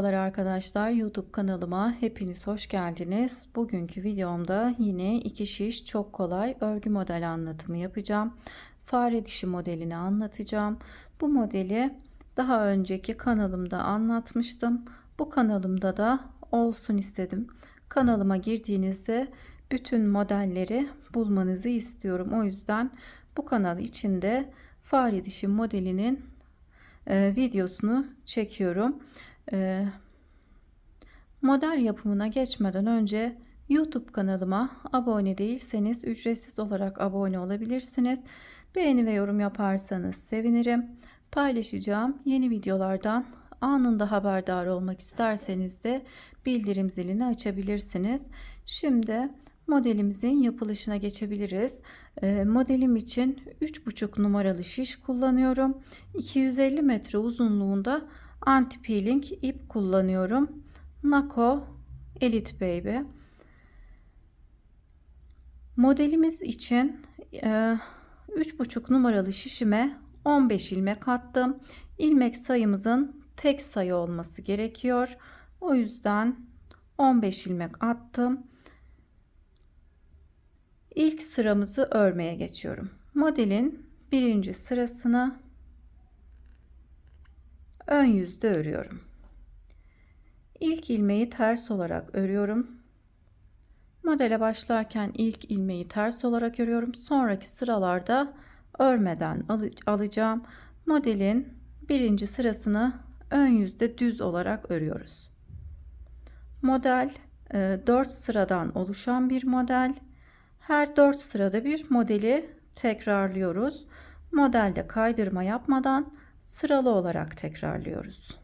Merhabalar arkadaşlar YouTube kanalıma hepiniz hoş geldiniz. Bugünkü videomda yine iki şiş çok kolay örgü modeli anlatımı yapacağım. Fare dişi modelini anlatacağım. Bu modeli daha önceki kanalımda anlatmıştım. Bu kanalımda da olsun istedim. Kanalıma girdiğinizde bütün modelleri bulmanızı istiyorum. O yüzden bu kanal içinde fare dişi modelinin e, videosunu çekiyorum. E, model yapımına geçmeden önce YouTube kanalıma abone değilseniz ücretsiz olarak abone olabilirsiniz. Beğeni ve yorum yaparsanız sevinirim. Paylaşacağım yeni videolardan anında haberdar olmak isterseniz de bildirim zilini açabilirsiniz. Şimdi modelimizin yapılışına geçebiliriz. E, modelim için 3,5 numaralı şiş kullanıyorum. 250 metre uzunluğunda anti peeling ip kullanıyorum. Nako Elite Baby. Modelimiz için e, 3,5 numaralı şişime 15 ilmek attım. İlmek sayımızın tek sayı olması gerekiyor. O yüzden 15 ilmek attım. İlk sıramızı örmeye geçiyorum. Modelin birinci sırasını ön yüzde örüyorum. İlk ilmeği ters olarak örüyorum. Modele başlarken ilk ilmeği ters olarak örüyorum. Sonraki sıralarda örmeden alacağım. Modelin birinci sırasını ön yüzde düz olarak örüyoruz. Model 4 e, sıradan oluşan bir model. Her 4 sırada bir modeli tekrarlıyoruz. Modelde kaydırma yapmadan sıralı olarak tekrarlıyoruz.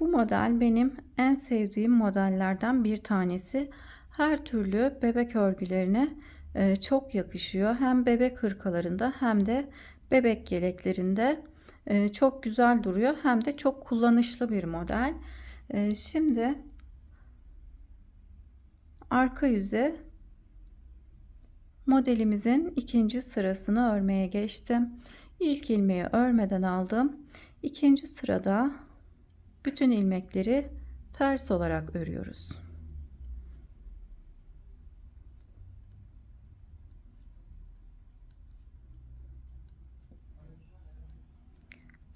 Bu model benim en sevdiğim modellerden bir tanesi. Her türlü bebek örgülerine e, çok yakışıyor. Hem bebek hırkalarında hem de bebek yeleklerinde e, çok güzel duruyor. Hem de çok kullanışlı bir model. E, şimdi arka yüze modelimizin ikinci sırasını örmeye geçtim. İlk ilmeği örmeden aldım. İkinci sırada bütün ilmekleri ters olarak örüyoruz.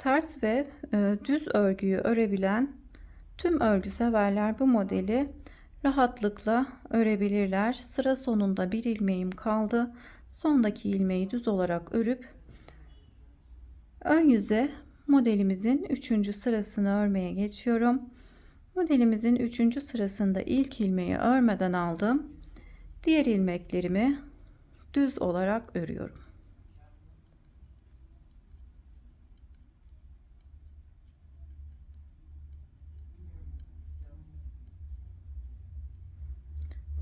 Ters ve e, düz örgüyü örebilen tüm örgü severler bu modeli rahatlıkla örebilirler. Sıra sonunda bir ilmeğim kaldı. Sondaki ilmeği düz olarak örüp ön yüze modelimizin 3. sırasını örmeye geçiyorum. Modelimizin 3. sırasında ilk ilmeği örmeden aldım. Diğer ilmeklerimi düz olarak örüyorum.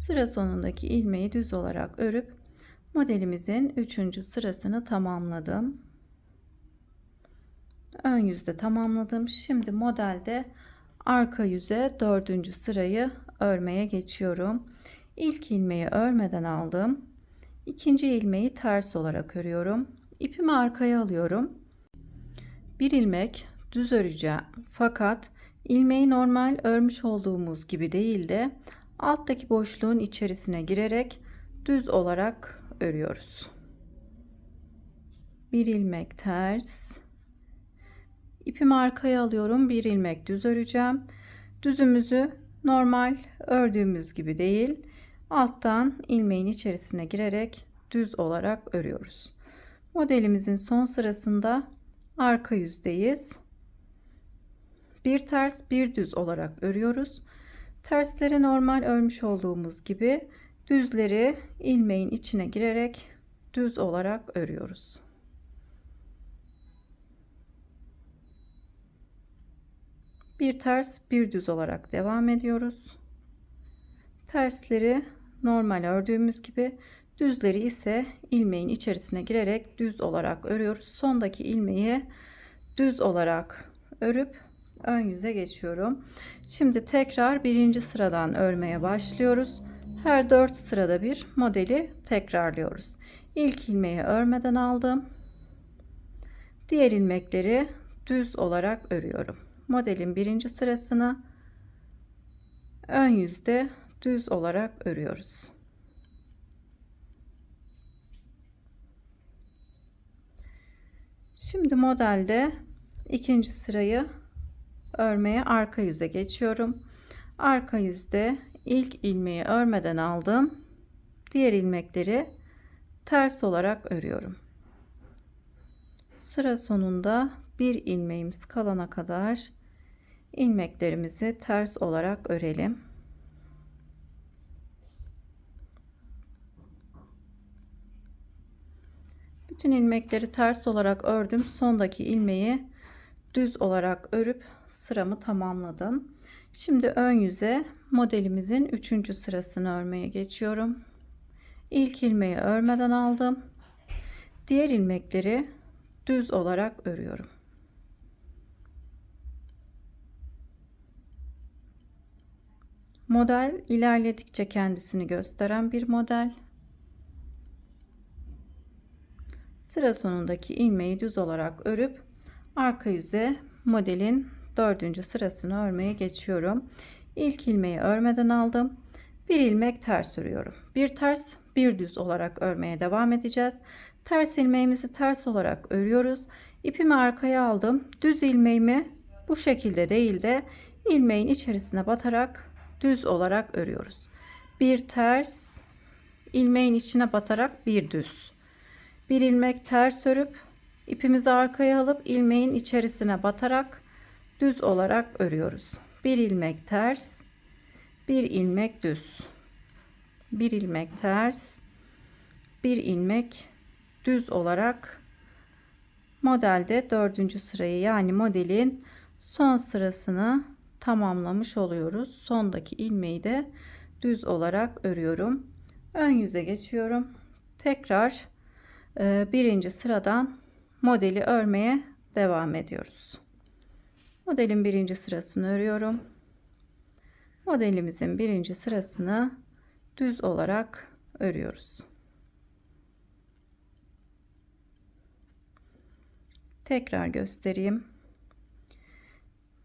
Sıra sonundaki ilmeği düz olarak örüp modelimizin 3. sırasını tamamladım. Ön yüzde tamamladım. Şimdi modelde arka yüze 4. sırayı örmeye geçiyorum. İlk ilmeği örmeden aldım. İkinci ilmeği ters olarak örüyorum. İpimi arkaya alıyorum. Bir ilmek düz öreceğim. Fakat ilmeği normal örmüş olduğumuz gibi değil de alttaki boşluğun içerisine girerek düz olarak örüyoruz. Bir ilmek ters. İpimi arkaya alıyorum. Bir ilmek düz öreceğim. Düzümüzü normal ördüğümüz gibi değil. Alttan ilmeğin içerisine girerek düz olarak örüyoruz. Modelimizin son sırasında arka yüzdeyiz. Bir ters bir düz olarak örüyoruz. Tersleri normal örmüş olduğumuz gibi düzleri ilmeğin içine girerek düz olarak örüyoruz. Bir ters bir düz olarak devam ediyoruz. Tersleri normal ördüğümüz gibi düzleri ise ilmeğin içerisine girerek düz olarak örüyoruz. Sondaki ilmeği düz olarak örüp ön yüze geçiyorum. Şimdi tekrar birinci sıradan örmeye başlıyoruz. Her 4 sırada bir modeli tekrarlıyoruz. İlk ilmeği örmeden aldım. Diğer ilmekleri düz olarak örüyorum. Modelin birinci sırasını ön yüzde düz olarak örüyoruz. Şimdi modelde ikinci sırayı örmeye arka yüze geçiyorum. Arka yüzde ilk ilmeği örmeden aldım. Diğer ilmekleri ters olarak örüyorum. Sıra sonunda bir ilmeğimiz kalana kadar ilmeklerimizi ters olarak örelim. Bütün ilmekleri ters olarak ördüm. Sondaki ilmeği düz olarak örüp sıramı tamamladım. Şimdi ön yüze modelimizin 3. sırasını örmeye geçiyorum. İlk ilmeği örmeden aldım. Diğer ilmekleri düz olarak örüyorum. Model ilerledikçe kendisini gösteren bir model. Sıra sonundaki ilmeği düz olarak örüp arka yüze modelin dördüncü sırasını örmeye geçiyorum. İlk ilmeği örmeden aldım. Bir ilmek ters örüyorum. Bir ters bir düz olarak örmeye devam edeceğiz. Ters ilmeğimizi ters olarak örüyoruz. İpimi arkaya aldım. Düz ilmeğimi bu şekilde değil de ilmeğin içerisine batarak düz olarak örüyoruz. Bir ters ilmeğin içine batarak bir düz. Bir ilmek ters örüp ipimizi arkaya alıp ilmeğin içerisine batarak düz olarak örüyoruz. Bir ilmek ters, bir ilmek düz. Bir ilmek ters, bir ilmek düz olarak modelde dördüncü sırayı yani modelin son sırasını tamamlamış oluyoruz. Sondaki ilmeği de düz olarak örüyorum. Ön yüze geçiyorum. Tekrar e, birinci sıradan modeli örmeye devam ediyoruz. Modelin birinci sırasını örüyorum. Modelimizin birinci sırasını düz olarak örüyoruz. Tekrar göstereyim.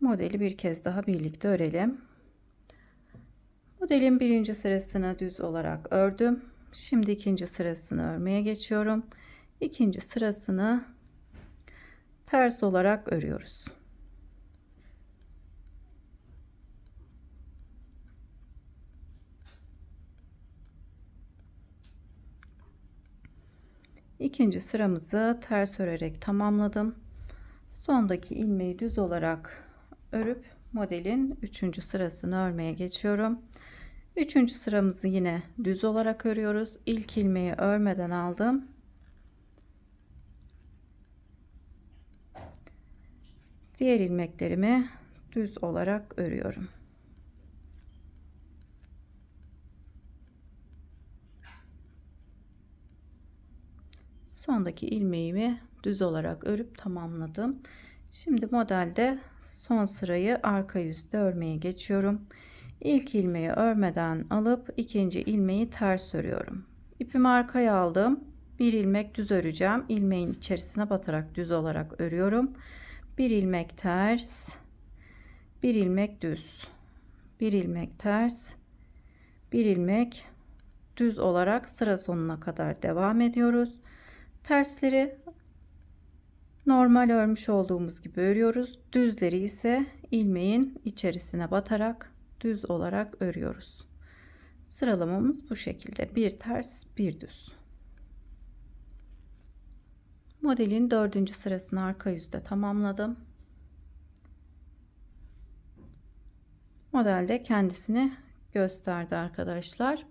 Modeli bir kez daha birlikte örelim. Modelin birinci sırasını düz olarak ördüm. Şimdi ikinci sırasını örmeye geçiyorum. İkinci sırasını ters olarak örüyoruz. İkinci sıramızı ters örerek tamamladım. Sondaki ilmeği düz olarak örüp modelin üçüncü sırasını örmeye geçiyorum. Üçüncü sıramızı yine düz olarak örüyoruz. İlk ilmeği örmeden aldım. Diğer ilmeklerimi düz olarak örüyorum. sondaki ilmeğimi düz olarak örüp tamamladım. Şimdi modelde son sırayı arka yüzde örmeye geçiyorum. İlk ilmeği örmeden alıp ikinci ilmeği ters örüyorum. İpimi arkaya aldım. Bir ilmek düz öreceğim. İlmeğin içerisine batarak düz olarak örüyorum. Bir ilmek ters, bir ilmek düz, bir ilmek ters, bir ilmek düz olarak sıra sonuna kadar devam ediyoruz. Tersleri normal örmüş olduğumuz gibi örüyoruz. Düzleri ise ilmeğin içerisine batarak düz olarak örüyoruz. Sıralamamız bu şekilde. Bir ters, bir düz. Modelin dördüncü sırasını arka yüzde tamamladım. Modelde kendisini gösterdi arkadaşlar.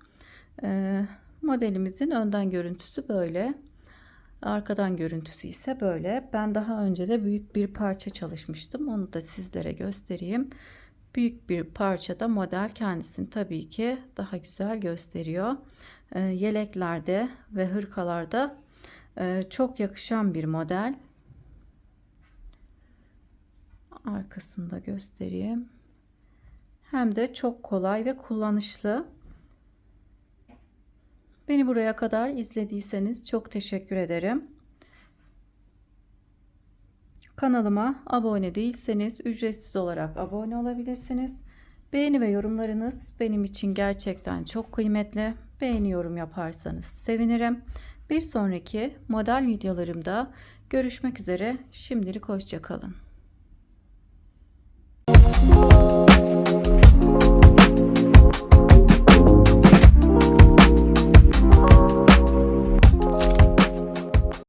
Ee, modelimizin önden görüntüsü böyle. Arkadan görüntüsü ise böyle. Ben daha önce de büyük bir parça çalışmıştım. Onu da sizlere göstereyim. Büyük bir parçada model kendisini tabii ki daha güzel gösteriyor. Ee, yeleklerde ve hırkalarda çok yakışan bir model. Arkasını da göstereyim. Hem de çok kolay ve kullanışlı. Beni buraya kadar izlediyseniz çok teşekkür ederim. Kanalıma abone değilseniz ücretsiz olarak abone olabilirsiniz. Beğeni ve yorumlarınız benim için gerçekten çok kıymetli. Beğeni yorum yaparsanız sevinirim. Bir sonraki model videolarımda görüşmek üzere. Şimdilik hoşçakalın.